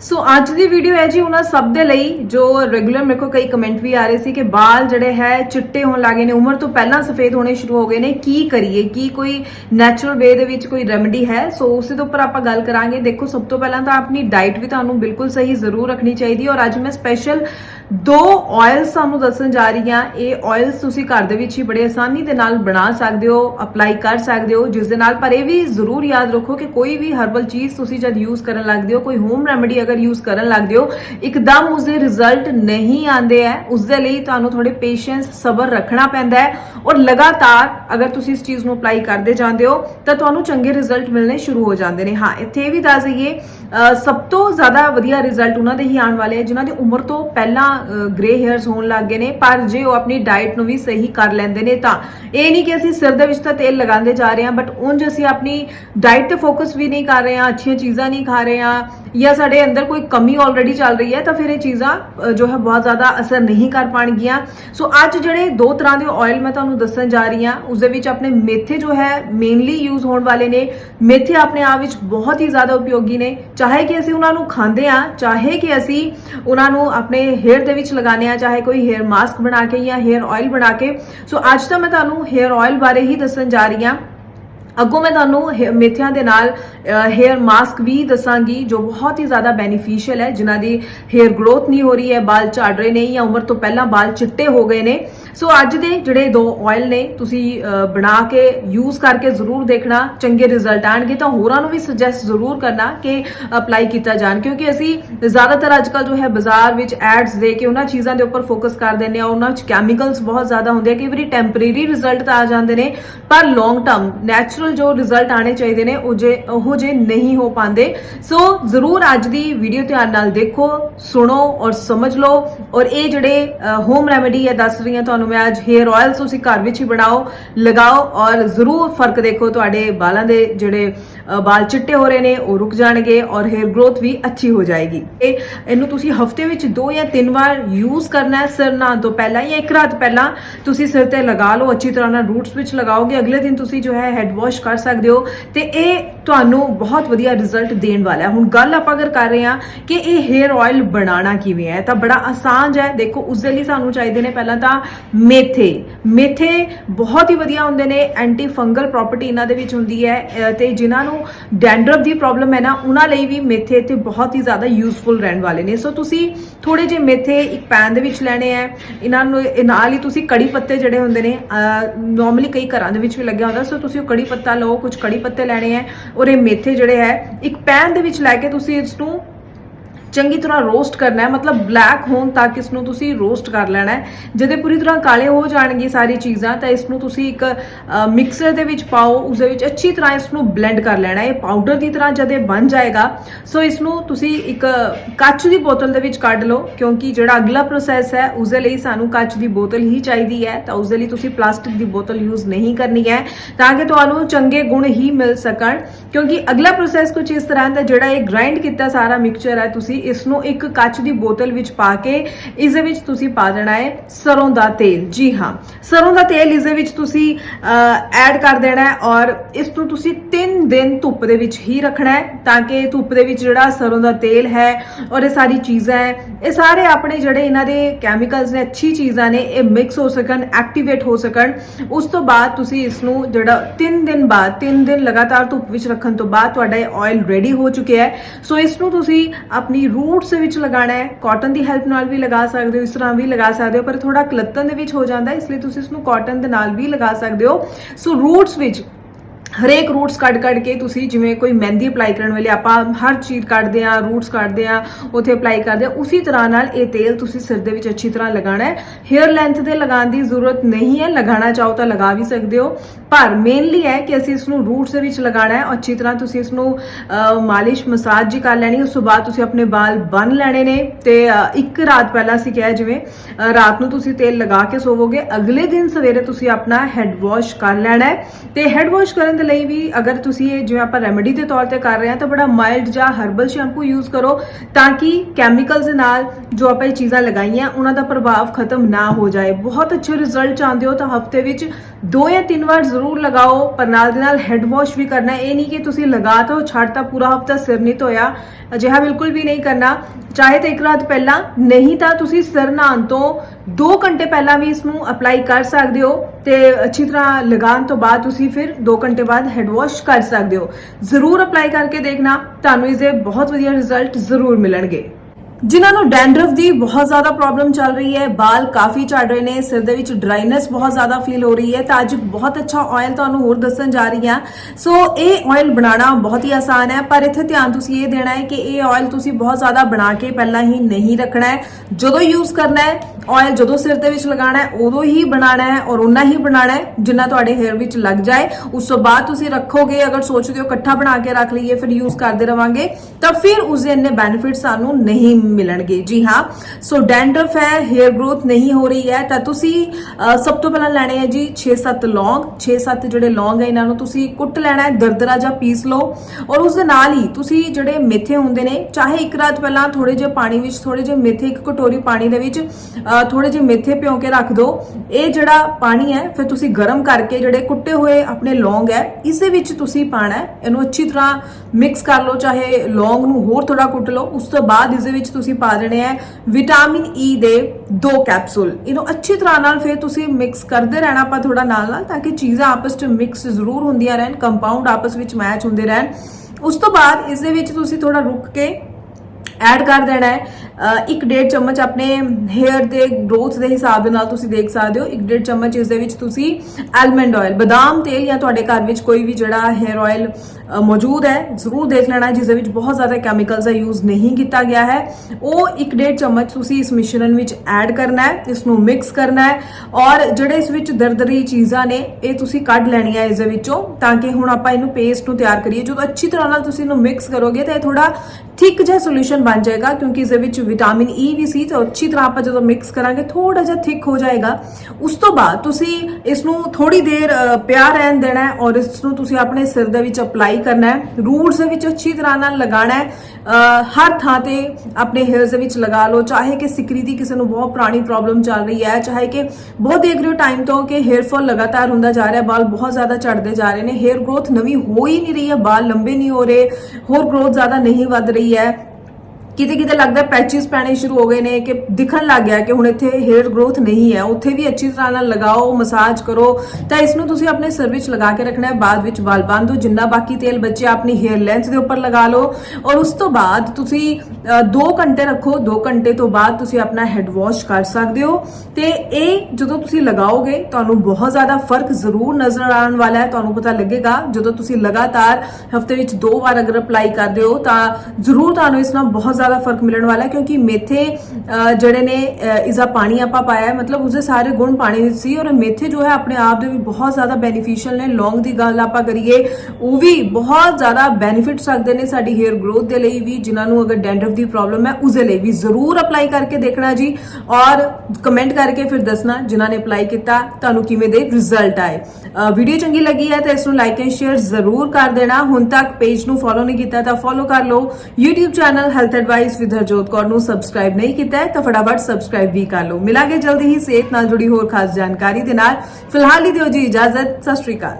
ਸੋ ਅੱਜ ਦੀ ਵੀਡੀਓ ਹੈ ਜੀ ਉਹਨਾਂ ਸਭ ਦੇ ਲਈ ਜੋ ਰੈਗੂਲਰ ਮੇਰੇ ਕੋਲ ਕਈ ਕਮੈਂਟ ਵੀ ਆ ਰਹੇ ਸੀ ਕਿ ਬਾਲ ਜਿਹੜੇ ਹੈ ਚਿੱਟੇ ਹੋਣ ਲੱਗੇ ਨੇ। ਉਮਰ ਤੋਂ ਪਹਿਲਾਂ ਸਫੇਦ ਹੋਣੇ ਸ਼ੁਰੂ ਹੋ ਗਏ ਨੇ। ਕੀ ਕਰੀਏ? ਕੀ ਕੋਈ ਨੈਚੁਰਲ ਵੇ ਦੇ ਵਿੱਚ ਕੋਈ ਰੈਮਡੀ ਹੈ? ਸੋ ਉਸੇ ਦੇ ਉੱਪਰ ਆਪਾਂ ਗੱਲ ਕਰਾਂਗੇ। ਦੇਖੋ, ਸਭ ਤੋਂ ਪਹਿਲਾਂ ਤਾਂ ਆਪਣੀ ਡਾਈਟ ਵੀ ਤੁਹਾਨੂੰ ਬਿਲਕੁਲ ਸਹੀ ਜ਼ਰੂਰ ਰੱਖਣੀ ਚਾਹੀਦੀ ਹੈ। ਔਰ ਅੱਜ ਮੈਂ ਸਪੈਸ਼ਲ ਦੋ ਆਇਲਸ ਤੁਹਾਨੂੰ ਦੱਸਣ ਜਾ ਰਹੀ ਹਾਂ। ਇਹ ਆਇਲਸ ਤੁਸੀਂ ਘਰ ਦੇ ਵਿੱਚ ਹੀ ਬੜੇ ਆਸਾਨੀ ਦੇ ਨਾਲ ਬਣਾ ਸਕਦੇ ਹੋ ਅਪਲਾਈ ਕਰ ਸਕਦੇ ਹੋ। ਜਿਸ ਦੇ ਨਾਲ ਪਰ ਇਹ ਵੀ ਜ਼ਰੂਰ ਯਾਦ ਰੱਖੋ ਕਿ ਕੋਈ ਵੀ ਹਰਬਲ ਚੀਜ਼ ਤੁਸੀਂ ਜਦ ਯੂਜ਼ ਕਰਨ ਲੱਗਦੇ ਹੋ, ਕੋਈ ਹੋਮ ਰੈਮਡੀ ਅਗਰ ਯੂਜ਼ ਕਰਨ ਲੱਗਦੇ ਹੋ ਇੱਕਦਮ ਉਸਦੇ ਰਿਜ਼ਲਟ ਨਹੀਂ ਆਉਂਦੇ ਹੈ ਉਸਦੇ ਲਈ ਤੁਹਾਨੂੰ ਥੋੜੇ ਪੇਸ਼ੈਂਸ ਸਬਰ ਰੱਖਣਾ ਪੈਂਦਾ ਹੈ ਔਰ ਲਗਾਤਾਰ ਅਗਰ ਤੁਸੀਂ ਇਸ ਚੀਜ਼ ਨੂੰ ਅਪਲਾਈ ਕਰਦੇ ਜਾਂਦੇ ਹੋ, ਤਾਂ ਤੁਹਾਨੂੰ ਚੰਗੇ ਰਿਜ਼ਲਟ ਮਿਲਣੇ ਸ਼ੁਰੂ ਹੋ ਜਾਂਦੇ ਨੇ। ਹਾਂ, ਇੱਥੇ ਇਹ ਵੀ ਦੱਸ ਦਈਏ ਸਭ ਤੋਂ ਜ਼ਿਆਦਾ ਵਧੀਆ ਰਿਜ਼ਲਟ ਉਹਨਾਂ ਦੇ ਹੀ ਆਉਣ ਵਾਲੇ ਆ ਜਿਨ੍ਹਾਂ ਦੀ ਉਮਰ ਤੋਂ ਪਹਿਲਾਂ ਗ੍ਰੇ ਹੇਅਰਸ ਹੋਣ ਲੱਗ ਗਏ ਨੇ, ਪਰ ਜੇ ਉਹ ਆਪਣੀ ਡਾਈਟ ਨੂੰ ਵੀ ਸਹੀ ਕਰ ਲੈਂਦੇ ਨੇ ਤਾਂ। ਇਹ ਨਹੀਂ ਕਿ ਅਸੀਂ ਸਿਰ ਦੇ ਵਿੱਚ ਤਾਂ ਤੇਲ ਲਗਾਉਂਦੇ ਜਾ ਰਹੇ ਹਾਂ ਬਟ ਉਂਝ ਅਸੀਂ ਆਪਣੀ ਡਾਈਟ ਤੇ ਫੋਕਸ ਵੀ ਨਹੀਂ ਕਰ ਰਹੇ ਹਾਂ, ਅੱਛੀਆਂ ਚੀਜ਼ਾਂ ਨਹੀਂ ਖਾ ਰਹੇ ਹਾਂ ਜਾਂ ਸਾਡੇ ਅੰਦਰ ਕੋਈ ਕਮੀ ਆਲਰੇਡੀ ਚੱਲ ਰਹੀ ਹੈ ਤਾਂ ਫਿਰ ਇਹ ਚੀਜ਼ਾਂ ਅਹ, ਜੋ ਹੈ ਬਹੁਤ ਜ਼ਿਆਦਾ ਅਸਰ ਨਹੀਂ ਕਰ ਪਾਣਗੀਆਂ। ਸੋ ਅੱਜ ਜਿਹੜੇ ਦੋ ਤਰ੍ਹਾਂ ਦੇ ਆਇਲ ਮੈਂ ਤੁਹਾਨੂੰ ਦੱਸਣ ਜਾ ਰਹੀ ਹਾਂ ਉਸ ਦੇ ਵਿੱਚ ਆਪਣੇ ਮੇਥੇ ਜੋ ਹੈ ਮੇਨਲੀ ਯੂਜ਼ ਹੋਣ ਵਾਲੇ ਨੇ। ਮੇਥੇ ਆਪਣੇ ਆਪ ਵਿੱਚ ਬਹੁਤ ਹੀ ਜ਼ਿਆਦਾ ਉਪਯੋਗੀ ਨੇ। ਚਾਹੇ ਕਿ ਅਸੀਂ ਉਹਨਾਂ ਨੂੰ ਖਾਂਦੇ ਆ ਚਾਹੇ ਕਿ ਅਸੀਂ ਉਹਨਾਂ ਨੂੰ ਆਪਣੇ ਹੇਅਰ ਦੇ ਵਿੱਚ ਲਗਾਉਂਦੇ ਆ ਚਾਹੇ ਕੋਈ ਹੇਅਰ ਮਾਸਕ ਬਣਾ ਕੇ ਜਾਂ ਹੇਅਰ ਆਇਲ ਬਣਾ ਕੇ। ਸੋ ਅੱਜ ਤਾਂ ਮੈਂ ਤੁਹਾਨੂੰ ਹੇਅਰ ਆਇਲ ਬਾਰੇ ਹੀ ਦੱਸਣ ਜਾ ਰਹੀ ਹਾਂ। ਅੱਗੋਂ ਮੈਂ ਤੁਹਾਨੂੰ ਹੇ- ਮੇਥਿਆਂ ਦੇ ਨਾਲ ਹੇਅਰ ਮਾਸਕ ਵੀ ਦੱਸਾਂਗੀ, ਜੋ ਬਹੁਤ ਹੀ ਜ਼ਿਆਦਾ ਬੈਨੀਫੀਸ਼ੀਅਲ ਹੈ, ਜਿਨ੍ਹਾਂ ਦੀ ਹੇਅਰ ਗਰੋਥ ਨਹੀਂ ਹੋ ਰਹੀ ਹੈ, ਬਾਲ ਝੜ ਰਹੇ ਨੇ ਜਾਂ ਉਮਰ ਤੋਂ ਪਹਿਲਾਂ ਬਾਲ ਚਿੱਟੇ ਹੋ ਗਏ ਨੇ। ਸੋ ਅੱਜ ਦੇ ਜਿਹੜੇ ਦੋ ਆਇਲ ਨੇ, ਤੁਸੀਂ ਬਣਾ ਕੇ ਯੂਜ਼ ਕਰਕੇ ਜ਼ਰੂਰ ਦੇਖਣਾ, ਚੰਗੇ ਰਿਜ਼ਲਟ ਆਣਗੇ ਤਾਂ ਹੋਰਾਂ ਨੂੰ ਵੀ ਸੁਜੈਸਟ ਜ਼ਰੂਰ ਕਰਨਾ ਕਿ ਅਪਲਾਈ ਕੀਤਾ ਜਾਣ, ਕਿਉਂਕਿ ਅਸੀਂ ਜ਼ਿਆਦਾਤਰ ਅੱਜਕੱਲ ਜੋ ਹੈ ਬਾਜ਼ਾਰ ਵਿੱਚ ਐਡਸ ਦੇ ਕੇ ਉਹਨਾਂ ਚੀਜ਼ਾਂ ਦੇ ਉੱਪਰ ਫੋਕਸ ਕਰ ਦਿੰਦੇ ਆ ਉਹਨਾਂ ਵਿੱਚ ਕੈਮੀਕਲਸ ਬਹੁਤ ਜ਼ਿਆਦਾ ਹੁੰਦੇ ਆ, ਕਈ ਵਾਰੀ ਟੈਂਪਰੇਰੀ ਰਿਜ਼ਲਟ ਤਾਂ ਆ ਜਾਂਦੇ ਨੇ, ਪਰ ਲੌਂਗ ਟਰਮ ਨੈਚੁਰਲ ਜੋ ਰਿਜ਼ਲਟ ਆਣੇ ਚਾਹੀਦੇ ਨੇ ਉਹ ਜੇ ਉਹ ਜੇ ਨਹੀਂ ਹੋ ਪਾਉਂਦੇ ਸੋ ਜ਼ਰੂਰ ਅੱਜ ਦੀ ਵੀਡੀਓ ਧਿਆਨ ਨਾਲ ਦੇਖੋ ਸੁਣੋ ਔਰ ਸਮਝ ਲਓ। ਔਰ ਇਹ ਜਿਹੜੇ ਹੋਮ ਰੈਮੇਡੀ ਹੈ ਦੱਸ ਰਹੀ ਹਾਂ ਤੁਹਾਨੂੰ ਮੈਂ ਅੱਜ ਹੇਅਰ ਆਇਲ ਤੁਸੀਂ ਘਰ ਵਿੱਚ ਹੀ ਬਣਾਓ ਲਗਾਓ ਔਰ ਜ਼ਰੂਰ ਫ਼ਰਕ ਦੇਖੋ ਤੁਹਾਡੇ ਬਾਲਾਂ ਦੇ ਜਿਹੜੇ ਅ, ਵਾਲ ਚਿੱਟੇ ਹੋ ਰਹੇ ਨੇ ਉਹ ਰੁਕ ਜਾਣਗੇ ਔਰ ਹੇਅਰ ਗਰੋਥ ਵੀ ਅੱਛੀ ਹੋ ਜਾਏਗੀ। ਇਹ ਇਹਨੂੰ ਤੁਸੀਂ ਹਫ਼ਤੇ ਵਿੱਚ ਦੋ ਜਾਂ ਤਿੰਨ ਵਾਰ ਯੂਜ਼ ਕਰਨਾ ਹੈ ਸਿਰ ਨਹਾਉਣ ਤੋਂ ਪਹਿਲਾਂ ਜਾਂ ਇੱਕ ਰਾਤ ਪਹਿਲਾਂ ਤੁਸੀਂ ਸਿਰ ਤੇ ਲਗਾ ਲਓ ਅੱਛੀ ਤਰ੍ਹਾਂ ਨਾਲ ਰੂਟਸ ਵਿੱਚ ਲਗਾਓਗੇ ਅਗਲੇ ਦਿਨ ਤੁਸੀਂ ਜੋ ਹੈ ਹੈਡ ਵਾਸ਼ ਕਰ ਸਕਦੇ ਹੋ ਤੇ ਇਹ ਤੁਹਾਨੂੰ ਬਹੁਤ ਵਧੀਆ ਰਿਜ਼ਲਟ ਦੇਣ ਵਾਲਾ ਹੈ। ਹੁਣ ਗੱਲ ਆਪਾਂ ਅਗਰ ਕਰ ਰਹੇ ਹਾਂ ਕਿ ਇਹ ਹੇਅਰ ਆਇਲ ਬਣਾਉਣਾ ਕਿਵੇਂ ਹੈ, ਤਾਂ ਬੜਾ ਆਸਾਨ ਹੈ। ਦੇਖੋ, ਉਸ ਦੇ ਲਈ ਸਾਨੂੰ ਚਾਹੀਦੇ ਨੇ ਪਹਿਲਾਂ ਤਾਂ ਮੇਥੇ। ਮੇਥੇ ਬਹੁਤ ਹੀ ਵਧੀਆ ਹੁੰਦੇ ਨੇ ਐਂਟੀ ਫੰਗਲ ਪ੍ਰੋਪਰਟੀ ਇਹਨਾਂ ਦੇ ਵਿੱਚ ਹੁੰਦੀ ਹੈ, ਅਹ ਤੇ ਜਿਨ੍ਹਾਂ ਨੂੰ ਡੈਂਡਰਫ ਦੀ ਪ੍ਰੋਬਲਮ ਹੈ ਨਾ, ਉਹਨਾਂ ਲਈ ਵੀ ਮੇਥੇ ਇੱਥੇ ਬਹੁਤ ਹੀ ਜ਼ਿਆਦਾ ਯੂਸਫੁਲ ਰਹਿਣ ਵਾਲੇ ਨੇ। ਸੋ ਤੁਸੀਂ ਥੋੜੇ ਜਿਹੇ ਮੇਥੇ ਇੱਕ ਪੈਨ ਦੇ ਵਿੱਚ ਲੈਣੇ ਆ ਇਹਨਾਂ ਨੂੰ ਨਾਲ ਹੀ ਤੁਸੀਂ ਕੜੀ ਪੱਤੇ ਜਿਹੜੇ ਹੁੰਦੇ ਨੇ ਨਾਰਮਲੀ ਕਈ ਘਰਾਂ ਦੇ ਵਿੱਚ ਵੀ ਲੱਗਿਆ ਹੁੰਦਾ। ਸੋ ਤੁਸੀਂ ਉਹ ਕੜੀ ਪੱਤਾ ਲਓ ਕੁਝ ਕੜੀ ਪੱਤੇ ਲੈਣੇ ਆ ਔਰ ਇਹ ਮੇਥੇ ਜਿਹੜੇ ਹੈ ਇੱਕ ਪੈਨ ਦੇ ਵਿੱਚ ਲੈ ਕੇ ਤੁਸੀਂ ਇਸ ਨੂੰ ਚੰਗੀ ਤਰ੍ਹਾਂ ਰੋਸਟ ਕਰਨਾ ਹੈ, ਮਤਲਬ ਬਲੈਕ ਹੋਣ ਤੱਕ ਇਸ ਨੂੰ ਤੁਸੀਂ ਰੋਸਟ ਕਰ ਲੈਣਾ ਹੈ। ਜਦੋਂ ਪੂਰੀ ਤਰ੍ਹਾਂ ਕਾਲੇ ਹੋ ਜਾਣਗੇ ਸਾਰੀ ਚੀਜ਼ਾਂ, ਤਾਂ ਇਸ ਨੂੰ ਤੁਸੀਂ ਇੱਕ ਮਿਕਸਰ ਦੇ ਵਿੱਚ ਪਾਓ ਉਸ ਦੇ ਵਿੱਚ ਅੱਛੀ ਤਰ੍ਹਾਂ ਇਸ ਨੂੰ ਬਲੈਂਡ ਕਰ ਲੈਣਾ ਹੈ। ਇਹ ਪਾਊਡਰ ਦੀ ਤਰ੍ਹਾਂ ਜਦ ਇਹ ਬਣ ਜਾਏਗਾ ਸੋ ਇਸ ਨੂੰ ਤੁਸੀਂ ਇੱਕ ਕੱਚ ਦੀ ਬੋਤਲ ਦੇ ਵਿੱਚ ਕੱਢ ਲਓ, ਕਿਉਂਕਿ ਜਿਹੜਾ ਅਗਲਾ ਪ੍ਰੋਸੈਸ ਹੈ ਉਸ ਦੇ ਲਈ ਸਾਨੂੰ ਕੱਚ ਦੀ ਬੋਤਲ ਹੀ ਚਾਹੀਦੀ ਹੈ, ਤਾਂ ਉਸ ਦੇ ਲਈ ਤੁਸੀਂ ਪਲਾਸਟਿਕ ਦੀ ਬੋਤਲ ਯੂਜ਼ ਨਹੀਂ ਕਰਨੀ ਹੈ, ਤਾਂ ਕਿ ਤੁਹਾਨੂੰ ਚੰਗੇ ਗੁਣ ਹੀ ਮਿਲ ਸਕਣ। ਕਿਉਂਕਿ ਅਗਲਾ ਪ੍ਰੋਸੈਸ ਕੁਝ ਇਸ ਤਰ੍ਹਾਂ ਦਾ ਜਿਹੜਾ ਇਹ ਗ੍ਰਾਈਂਡ ਕੀਤਾ ਸਾਰਾ ਮਿਕਸਚਰ ਹੈ, ਤੁਸੀਂ ਇਸ ਨੂੰ ਇੱਕ ਕੱਚ ਦੀ ਬੋਤਲ ਵਿੱਚ ਪਾ ਕੇ ਇਸ ਦੇ ਵਿੱਚ ਤੁਸੀਂ ਪਾ ਦੇਣਾ ਹੈ ਸਰੋਂ ਦਾ ਤੇਲ। ਜੀ ਹਾਂ, ਸਰੋਂ ਦਾ ਤੇਲ ਇਸ ਦੇ ਵਿੱਚ ਤੁਸੀਂ ਐਡ ਕਰ ਦੇਣਾ ਹੈ ਔਰ ਇਸ ਨੂੰ ਤੁਸੀਂ 3 ਦਿਨ ਧੁੱਪ ਦੇ ਵਿੱਚ ਹੀ ਰੱਖਣਾ ਹੈ ਤਾਂ ਕਿ ਧੁੱਪ ਦੇ ਵਿੱਚ ਜਿਹੜਾ ਸਰੋਂ ਦਾ ਤੇਲ ਹੈ ਔਰ ਇਹ ਸਾਰੀ ਚੀਜ਼ਾਂ ਹੈ, ਇਹ ਸਾਰੇ ਆਪਣੇ ਜਿਹੜੇ ਇਹਨਾਂ ਦੇ ਕੈਮੀਕਲਸ ਨੇ, ਅੱਛੀ ਚੀਜ਼ਾਂ ਨੇ, ਇਹ ਮਿਕਸ ਹੋ ਸਕਣ ਐਕਟੀਵੇਟ ਹੋ ਸਕਣ। ਉਸ ਤੋਂ ਬਾਅਦ ਤੁਸੀਂ ਇਸ ਨੂੰ ਜਿਹੜਾ 3 ਦਿਨ ਬਾਅਦ 3 ਦਿਨ ਲਗਾਤਾਰ ਧੁੱਪ ਵਿੱਚ ਰੱਖਣ ਤੋਂ ਬਾਅਦ ਤੁਹਾਡਾ ਇਹ ਆਇਲ ਰੈਡੀ ਹੋ ਚੁੱਕਿਆ ਹੈ। ਸੋ ਇਸ ਨੂੰ ਤੁਸੀਂ ਆਪਣੀ ਰੂਟਸ ਦੇ ਵਿੱਚ ਲਗਾਉਣਾ ਹੈ ਕਾਟਨ ਦੀ ਹੈਲਪ ਨਾਲ ਵੀ ਲਗਾ ਸਕਦੇ ਹੋ, ਇਸ ਤਰ੍ਹਾਂ ਵੀ ਲਗਾ ਸਕਦੇ ਹੋ, ਪਰ ਥੋੜਾ ਕਲੱਤਨ ਦੇ ਵਿੱਚ ਹੋ ਜਾਂਦਾ ਇਸ ਲਈ ਤੁਸੀਂ ਇਸ ਨੂੰ ਕਾਟਨ ਦੇ ਨਾਲ ਵੀ ਲਗਾ ਸਕਦੇ ਹੋ। ਸੋ ਰੂਟਸ ਵਿੱਚ ਹਰੇਕ ਰੂਟਸ ਕੱਢ ਕੱਢ ਕੇ ਤੁਸੀਂ ਜਿਵੇਂ ਕੋਈ ਮਹਿੰਦੀ ਅਪਲਾਈ ਕਰਨ ਵੇਲੇ ਆਪਾਂ ਹਰ ਚੀਜ਼ ਕੱਢਦੇ ਆ ਰੂਟਸ ਕੱਢਦੇ ਆ ਉਥੇ ਅਪਲਾਈ ਕਰਦੇ ਆ ਉਸੇ ਤਰ੍ਹਾਂ ਨਾਲ ਇਹ ਤੇਲ ਤੁਸੀਂ ਸਿਰ ਦੇ ਵਿੱਚ ਅੱਛੀ ਤਰ੍ਹਾਂ ਲਗਾਉਣਾ ਹੈ। ਹੇਅਰ ਲੈਂਥ ਤੇ ਲਗਾਉਣ ਦੀ ਜ਼ਰੂਰਤ ਨਹੀਂ ਹੈ, ਲਗਾਉਣਾ ਚਾਹੋ ਤਾਂ ਲਗਾ ਵੀ ਸਕਦੇ ਹੋ। ਪਰ ਮੇਨਲੀ ਹੈ ਕਿ ਅਸੀਂ ਇਸ ਨੂੰ ਰੂਟਸ ਦੇ ਵਿੱਚ ਲਗਾਉਣਾ ਹੈ, ਅੱਛੀ ਤਰ੍ਹਾਂ ਤੁਸੀਂ ਇਸ ਨੂੰ ਮਾਲਿਸ਼ ਮਸਾਜ ਜੀ ਕਰ ਲੈਣੀ, ਉਸ ਤੋਂ ਬਾਅਦ ਤੁਸੀਂ ਆਪਣੇ ਵਾਲ ਬੰਨ ਲੈਣੇ ਨੇ ਤੇ ਇੱਕ ਰਾਤ ਪਹਿਲਾਂ ਅਸੀਂ ਕਿਹਾ ਜਿਵੇਂ ਰਾਤ ਨੂੰ ਤੁਸੀਂ ਤੇਲ ਲਗਾ ਕੇ ਸੋਵੋਗੇ, ਅਗਲੇ ਦਿਨ ਸਵੇਰੇ ਤੁਸੀਂ ਆਪਣਾ ਹੈਡ ਵਾਸ਼ ਕਰ ਲੈਣਾ ਹੈ ਤੇ ਹੈਡ ਵਾਸ਼ ਕਰਨ ਦੇ ਲਈ ਵੀ ਅਗਰ ਤੁਸੀਂ ਇਹ ਜਿਵੇਂ ਆਪਾਂ ਰੈਮੇਡੀ ਦੇ ਤੌਰ ਤੇ ਕਰ ਰਹੇ ਹਾਂ ਤਾਂ ਬੜਾ ਮਾਈਲਡ ਜਾਂ ਹਰਬਲ ਸ਼ੈਂਪੂ ਯੂਜ਼ ਕਰੋ ਤਾਂ ਕਿ ਕੈਮੀਕਲਸ ਦੇ ਨਾਲ ਜੋ ਆਪਾਂ ਇਹ ਚੀਜ਼ਾਂ ਲਗਾਈਆਂ ਉਹਨਾਂ ਦਾ ਪ੍ਰਭਾਵ ਖਤਮ ਨਾ ਹੋ ਜਾਏ। ਬਹੁਤ ਅੱਛੇ ਰਿਜ਼ਲਟ ਚਾਹੁੰਦੇ ਹੋ ਤਾਂ ਹਫ਼ਤੇ ਵਿੱਚ ਦੋ ਜਾਂ ਤਿੰਨ ਵਾਰ ਜ਼ਰੂਰ ਲਗਾਓ, ਪਰ ਨਾਲ ਦੇ ਨਾਲ ਹੈਡ ਵਾਸ਼ ਵੀ ਕਰਨਾ ਇਹ ਨਹੀਂ ਕਿ ਤੁਸੀਂ ਲਗਾ ਤਾ ਛੱਡਤਾ ਪੂਰਾ ਹਫਤਾ ਸਿਰ ਨਹੀਂ ਧੋਇਆ, ਅਜਿਹਾ ਬਿਲਕੁਲ ਵੀ ਨਹੀਂ ਕਰਨਾ। ਚਾਹੇ ਤਾਂ ਇੱਕ ਰਾਤ ਪਹਿਲਾਂ, ਨਹੀਂ ਤਾਂ ਤੁਸੀਂ ਸਿਰ ਨਹਾਉਣ ਤੋਂ 2 ਘੰਟੇ ਪਹਿਲਾਂ ਵੀ ਇਸ ਨੂੰ ਅਪਲਾਈ ਕਰ ਸਕਦੇ ਹੋ। ਤੇ ਅੱਛੀ ਤਰ੍ਹਾਂ ਲਗਾਉਣ ਤੋਂ ਬਾਅਦ ਤੁਸੀਂ ਫਿਰ 2 ਘੰਟੇ ਬਾਅਦ ਹੈਡ ਵਾਸ਼ ਕਰ ਸਕਦੇ ਹੋ। ਜ਼ਰੂਰ ਅਪਲਾਈ ਕਰਕੇ ਦੇਖਣਾ, ਤੁਹਾਨੂੰ ਇਸ ਦੇ ਬਹੁਤ ਵਧੀਆ ਰਿਜ਼ਲਟ ਜ਼ਰੂਰ ਮਿਲਣਗੇ। ਜਿਨ੍ਹਾਂ ਨੂੰ ਡੈਂਡਰਫ ਦੀ ਬਹੁਤ ਜ਼ਿਆਦਾ ਪ੍ਰੋਬਲਮ ਚੱਲ ਰਹੀ ਹੈ ਵਾਲ ਕਾਫੀ ਝੜ ਰਹੇ ਨੇ, ਸਿਰ ਦੇ ਵਿੱਚ ਡਰਾਈਨੈਸ ਬਹੁਤ ਜ਼ਿਆਦਾ ਫੀਲ ਹੋ ਰਹੀ ਹੈ, ਤਾਂ ਅੱਜ ਬਹੁਤ ਅੱਛਾ ਆਇਲ ਤੁਹਾਨੂੰ ਹੋਰ ਦੱਸਣ ਜਾ ਰਹੀ ਹਾਂ। ਸੋ ਇਹ ਆਇਲ ਬਣਾਉਣਾ ਬਹੁਤ ਹੀ ਆਸਾਨ ਹੈ, ਪਰ ਇੱਥੇ ਧਿਆਨ ਤੁਸੀਂ ਇਹ ਦੇਣਾ ਹੈ ਕਿ ਇਹ ਆਇਲ ਤੁਸੀਂ ਬਹੁਤ ਜ਼ਿਆਦਾ ਬਣਾ ਕੇ ਪਹਿਲਾਂ ਹੀ ਨਹੀਂ ਰੱਖਣਾ ਹੈ। ਜਦੋਂ ਯੂਜ਼ ਕਰਨਾ ਹੈ ਆਇਲ ਜਦੋਂ ਸਿਰ ਦੇ ਵਿੱਚ ਲਗਾਉਣਾ ਹੈ, ਉਦੋਂ ਹੀ ਬਣਾਉਣਾ ਹੈ ਔਰ ਉਨਾ ਹੀ ਬਣਾਉਣਾ ਹੈ ਜਿੰਨਾ ਤੁਹਾਡੇ ਹੇਅਰ ਵਿੱਚ ਲੱਗ ਜਾਏ। ਉਸ ਤੋਂ ਬਾਅਦ ਤੁਸੀਂ ਰੱਖੋਗੇ, ਅਗਰ ਸੋਚਦੇ ਹੋ ਇਕੱਠਾ ਬਣਾ ਕੇ ਰੱਖ ਲਈਏ, ਫਿਰ ਯੂਜ਼ ਕਰਦੇ ਰਵਾਂਗੇ, ਤਾਂ ਫਿਰ ਉਸ ਦੇ ਇੰਨੇ ਬੈਨੀਫਿਟ ਸਾਨੂੰ ਨਹੀਂ ਮਿਲਣਗੇ। ਜੀ ਹਾਂ ਸੋ ਡੈਂਡਰਫ ਹੈ ਹੇਅਰ ਗਰੋਥ ਨਹੀਂ ਹੋ ਰਹੀ ਹੈ, ਤਾਂ ਤੁਸੀਂ ਸਭ ਤੋਂ ਪਹਿਲਾਂ ਲੈਣੇ ਹੈ ਜੀ 6-7 ਲੌਂਗ। 6-7 ਜਿਹੜੇ ਲੌਂਗ ਹੈ, ਇਹਨਾਂ ਨੂੰ ਤੁਸੀਂ ਕੁੱਟ ਲੈਣਾ ਹੈ, ਦਰਦਰਾ ਜਾਂ ਪੀਸ ਲਓ। ਔਰ ਉਸ ਦੇ ਨਾਲ ਹੀ ਤੁਸੀਂ ਜਿਹੜੇ ਮੇਥੇ ਹੁੰਦੇ ਨੇ, ਚਾਹੇ ਇੱਕ ਰਾਤ ਪਹਿਲਾਂ ਥੋੜੇ ਜਿਹੇ ਪਾਣੀ ਵਿੱਚ ਥੋੜੇ ਜਿਹੇ ਮੇਥੇ ਇੱਕ ਕਟੋਰੀ ਪਾਣੀ ਦੇ ਵਿੱਚ ਥੋੜੇ ਜਿਹੇ ਮੇਥੇ ਭਿਓ ਕੇ ਰੱਖ ਦਿਓ ਇਹ ਜਿਹੜਾ ਪਾਣੀ ਹੈ, ਫਿਰ ਤੁਸੀਂ ਗਰਮ ਕਰਕੇ ਜਿਹੜੇ ਕੁੱਟੇ ਹੋਏ ਆਪਣੇ ਲੌਂਗ ਹੈ, ਇਸ ਦੇ ਵਿੱਚ ਤੁਸੀਂ ਪਾਣਾ ਹੈ। ਇਹਨੂੰ ਅੱਛੀ ਤਰ੍ਹਾਂ ਮਿਕਸ ਕਰ ਲਓ, ਚਾਹੇ ਲੌਂਗ ਨੂੰ ਹੋਰ ਥੋੜਾ ਕੁੱਟ ਲਓ। ਉਸ ਤੋਂ ਬਾਅਦ ਇਸ ਦੇ ਵਿੱਚ ਤੁਸੀਂ ਪਾ ਦੇਣੇ ਹੈ ਵਿਟਾਮਿਨ ਈ e ਦੇ ਦੋ ਕੈਪਸੂਲ ਇਹਨੂੰ ਅੱਛੀ ਤਰ੍ਹਾਂ ਨਾਲ ਫਿਰ ਤੁਸੀਂ ਮਿਕਸ ਕਰਦੇ ਰਹਿਣਾ ਆਪਾਂ ਥੋੜਾ ਨਾਲ ਨਾਲ, ਤਾਂ ਕਿ ਚੀਜ਼ਾਂ ਆਪਸ ਵਿੱਚ ਮਿਕਸ ਜ਼ਰੂਰ ਹੁੰਦੀਆਂ ਰਹਿਣ ਕੰਪਾਊਂਡ ਆਪਸ ਵਿੱਚ ਮੈਚ ਹੁੰਦੇ ਰਹਿਣ। ਉਸ ਤੋਂ ਬਾਅਦ ਇਸ ਦੇ ਵਿੱਚ ਤੁਸੀਂ ਥੋੜਾ ਰੁਕ ਕੇ ਐਡ ਕਰ ਦੇਣਾ ਹੈ। ਇੱਕ ਡੇਢ ਚਮਚ ਆਪਣੇ ਹੇਅਰ ਦੇ ਗਰੋਥ ਦੇ ਹਿਸਾਬ ਦੇ ਨਾਲ ਤੁਸੀਂ ਦੇਖ ਸਕਦੇ ਹੋ। ਇੱਕ ਡੇਢ ਚਮਚ ਇਸ ਦੇ ਵਿੱਚ ਤੁਸੀਂ ਐਲਮੰਡ ਆਇਲ ਬਦਾਮ, ਤੇਲ ਜਾਂ ਤੁਹਾਡੇ ਘਰ ਵਿੱਚ ਕੋਈ ਵੀ ਜਿਹੜਾ ਹੇਅਰ ਆਇਲ ਮੌਜੂਦ ਹੈ, ਜ਼ਰੂਰ ਦੇਖ ਲੈਣਾ ਜਿਸ ਦੇ ਵਿੱਚ ਬਹੁਤ ਜ਼ਿਆਦਾ ਕੈਮੀਕਲਸ ਦਾ ਯੂਜ਼ ਨਹੀਂ ਕੀਤਾ ਗਿਆ ਹੈ। ਉਹ ਇੱਕ ਡੇਢ ਚਮਚ ਤੁਸੀਂ ਇਸ ਮਿਸ਼ਰਣ ਵਿੱਚ ਐਡ ਕਰਨਾ ਹੈ, ਇਸ ਨੂੰ ਮਿਕਸ ਕਰਨਾ ਹੈ ਔਰ ਜਿਹੜੇ ਇਸ ਵਿੱਚ ਦਰਦਰੀ ਚੀਜ਼ਾਂ ਨੇ, ਇਹ ਤੁਸੀਂ ਕੱਢ ਲੈਣੀਆਂ ਇਸ ਦੇ ਵਿੱਚੋਂ ਤਾਂ ਕਿ ਹੁਣ ਆਪਾਂ ਇਹਨੂੰ ਪੇਸਟ ਨੂੰ ਤਿਆਰ ਕਰੀਏ। ਜਦੋਂ ਅੱਛੀ ਤਰ੍ਹਾਂ ਨਾਲ ਤੁਸੀਂ ਇਹਨੂੰ ਮਿਕਸ ਕਰੋਗੇ ਤਾਂ ਇਹ ਥੋੜਾ ਥਿਕ ਜਿਹਾ ਸੋਲੂਸ਼ਨ ਬਣ ਜਾਏਗਾ, ਕਿਉਂਕਿ ਇਸ ਦੇ ਵਿੱਚ ਵਿਟਾਮਿਨ ਈ e ਵੀ ਸੀ, ਤਾਂ ਅੱਛੀ ਤਰ੍ਹਾਂ ਆਪਾਂ ਜਦੋਂ ਮਿਕਸ ਕਰਾਂਗੇ ਥੋੜਾ ਜਿਹਾ ਥਿਕ ਹੋ ਜਾਏਗਾ। ਉਸ ਤੋਂ ਬਾਅਦ ਤੁਸੀਂ ਇਸ ਨੂੰ ਥੋੜੀ ਦੇਰ ਪਿਆ ਰਹਿਣ ਦੇਣਾ ਹੈ ਔਰ ਇਸ ਨੂੰ ਤੁਸੀਂ ਆਪਣੇ ਸਿਰ ਦੇ ਵਿੱਚ ਅਪਲਾਈ ਕਰਨਾ ਹੈ। ਰੂਟਸ ਦੇ ਵਿੱਚ ਅੱਛੀ ਤਰ੍ਹਾਂ ਨਾਲ ਲਗਾਉਣਾ ਹੈ। ਹਰ ਥਾਂ ਤੇ ਆਪਣੇ ਹੇਅਰਸ ਦੇ ਵਿੱਚ ਲਗਾ ਲਓ, ਚਾਹੇ ਕਿ ਸਿਕਰੀ ਦੀ ਕਿਸੇ ਨੂੰ ਬਹੁਤ ਪੁਰਾਣੀ ਪ੍ਰੋਬਲਮ ਚੱਲ ਰਹੀ ਹੈ, ਚਾਹੇ ਕਿ ਬਹੁਤ ਦੇਖ ਰਹੇ ਹੋ ਟਾਈਮ ਤੋਂ ਕਿ ਹੇਅਰ ਫਾਲ ਲਗਾਤਾਰ ਹੁੰਦਾ ਜਾ ਰਿਹਾ, ਬਾਲ ਬਹੁਤ ਜ਼ਿਆਦਾ ਝੜਦੇ ਜਾ ਰਹੇ ਨੇ ਹੇਅਰ ਗਰੋਥ ਨਵੀਂ ਹੋ ਹੀ ਨਹੀਂ ਰਹੀ ਹੈ, ਬਾਲ ਲੰਬੇ ਨਹੀਂ ਹੋ ਰਹੇ, ਹੋਰ ਗਰੋਥ ਜ਼ਿਆਦਾ ਨਹੀਂ ਵੱਧ ਰਹੀ ਹੈ। ਕਿਤੇ ਕਿਤੇ ਲੱਗਦਾ ਪੈਚਸ ਪੈਣੇ ਸ਼ੁਰੂ ਹੋ ਗਏ ਨੇ ਕਿ ਦਿਖਣ ਲੱਗ ਗਿਆ ਕਿ ਹੁਣ ਇੱਥੇ ਹੇਅਰ ਗਰੋਥ ਨਹੀਂ ਹੈ। ਉੱਥੇ ਵੀ ਅੱਛੀ ਤਰ੍ਹਾਂ ਨਾਲ ਲਗਾਓ ਮਸਾਜ ਕਰੋ। ਤਾਂ ਇਸ ਨੂੰ ਤੁਸੀਂ ਆਪਣੇ ਸਿਰ ਵਿੱਚ ਲਗਾ ਕੇ ਰੱਖਣਾ ਹੈ। ਬਾਅਦ ਵਿੱਚ ਵਾਲ ਬੰਨ੍ਹ ਦਿਓ ਜਿੰਨਾ ਬਾਕੀ ਤੇਲ ਬਚਿਆ ਆਪਣੀ ਹੇਅਰ ਲੈਂਥ ਦੇ ਉੱਪਰ ਲਗਾ ਲਓ। ਔਰ ਉਸ ਤੋਂ ਬਾਅਦ ਤੁਸੀਂ 2 ਘੰਟੇ ਰੱਖੋ। 2 ਘੰਟੇ ਤੋਂ ਬਾਅਦ ਤੁਸੀਂ ਆਪਣਾ ਹੈਡ ਵਾਸ਼ ਕਰ ਸਕਦੇ ਹੋ। ਤੇ ਇਹ ਜਦੋਂ ਤੁਸੀਂ ਲਗਾਓਗੇ, ਤੁਹਾਨੂੰ ਬਹੁਤ ਜ਼ਿਆਦਾ ਫ਼ਰਕ ਜ਼ਰੂਰ ਨਜ਼ਰ ਆਉਣ ਵਾਲਾ ਹੈ। ਤੁਹਾਨੂੰ ਪਤਾ ਲੱਗੇਗਾ, ਜਦੋਂ ਤੁਸੀਂ ਲਗਾਤਾਰ ਹਫ਼ਤੇ ਵਿੱਚ ਦੋ ਵਾਰ ਅਗਰ ਅਪਲਾਈ ਕਰਦੇ ਹੋ, ਤਾਂ ਜ਼ਰੂਰ ਤੁਹਾਨੂੰ ਇਸ ਨਾਲ ਬਹੁਤ ਜ਼ਿਆਦਾ ਫ਼ਰਕ ਮਿਲਣ ਵਾਲਾ ਕਿਉਂਕਿ ਮੇਥੇ ਜਿਹੜੇ ਨੇ ਅਹ, ਪਾਣੀ ਆਪਾਂ ਪਾਇਆ ਹੈ ਮਤਲਬ ਉਸਦੇ ਸਾਰੇ ਗੁਣ ਪਾਣੀ ਵਿੱਚ ਸੀ ਔਰ ਮੇਥੇ ਜੋ ਹੈ ਆਪਣੇ ਆਪ ਦੇ ਵੀ ਬਹੁਤ ਜ਼ਿਆਦਾ ਬੈਨੀਫੀਸ਼ੀਅਲ ਨੇ। ਲੌਂਗ ਦੀ ਗੱਲ ਆਪਾਂ ਕਰੀਏ ਉਹ ਵੀ ਬਹੁਤ ਜ਼ਿਆਦਾ ਬੈਨੀਫਿਟਸ ਰੱਖਦੇ ਨੇ ਸਾਡੀ ਹੇਅਰ ਗਰੋਥ ਦੇ ਲਈ ਵੀ ਜਿਨ੍ਹਾਂ ਨੂੰ ਅਗਰ ਡੈਂਡਰਫ ਦੀ ਪ੍ਰੋਬਲਮ ਹੈ ਉਸਦੇ ਲਈ ਵੀ। ਜ਼ਰੂਰ ਅਪਲਾਈ ਕਰਕੇ ਦੇਖਣਾ ਜੀ ਔਰ ਕਮੈਂਟ ਕਰਕੇ ਫਿਰ ਦੱਸਣਾ ਜਿਨ੍ਹਾਂ ਨੇ ਅਪਲਾਈ ਕੀਤਾ ਤੁਹਾਨੂੰ ਕਿਵੇਂ ਦੇ ਰਿਜ਼ਲਟ ਆਏ। ਵੀਡੀਓ ਚੰਗੀ ਲੱਗੀ ਹੈ ਤਾਂ ਇਸ ਨੂੰ ਲਾਈਕ ਐਂਡ ਸ਼ੇਅਰ ਜ਼ਰੂਰ ਕਰ ਦੇਣਾ। ਹੁਣ ਤੱਕ ਪੇਜ ਨੂੰ ਫੋਲੋ ਨਹੀਂ ਕੀਤਾ ਤਾਂ ਫੋਲੋ ਕਰ ਲਓ। YouTube channel health advice with Harjot Kaur ਨੂੰ ਸਬਸਕ੍ਰਾਈਬ ਨਹੀਂ ਕੀਤਾ ਤਾਂ ਫਟਾਫਟ ਸਬਸਕ੍ਰਾਈਬ ਵੀ ਕਰ ਲਓ। ਮਿਲਾਂਗੇ ਜਲਦੀ ਹੀ ਸਿਹਤ ਨਾਲ ਜੁੜੀ ਹੋਰ ਖਾਸ ਜਾਣਕਾਰੀ ਦੇ ਨਾਲ। ਫਿਲਹਾਲ ਹੀ ਦਿਓ ਜੀ ਇਜਾਜ਼ਤ। ਸਤਿ ਸ਼੍ਰੀ ਅਕਾਲ।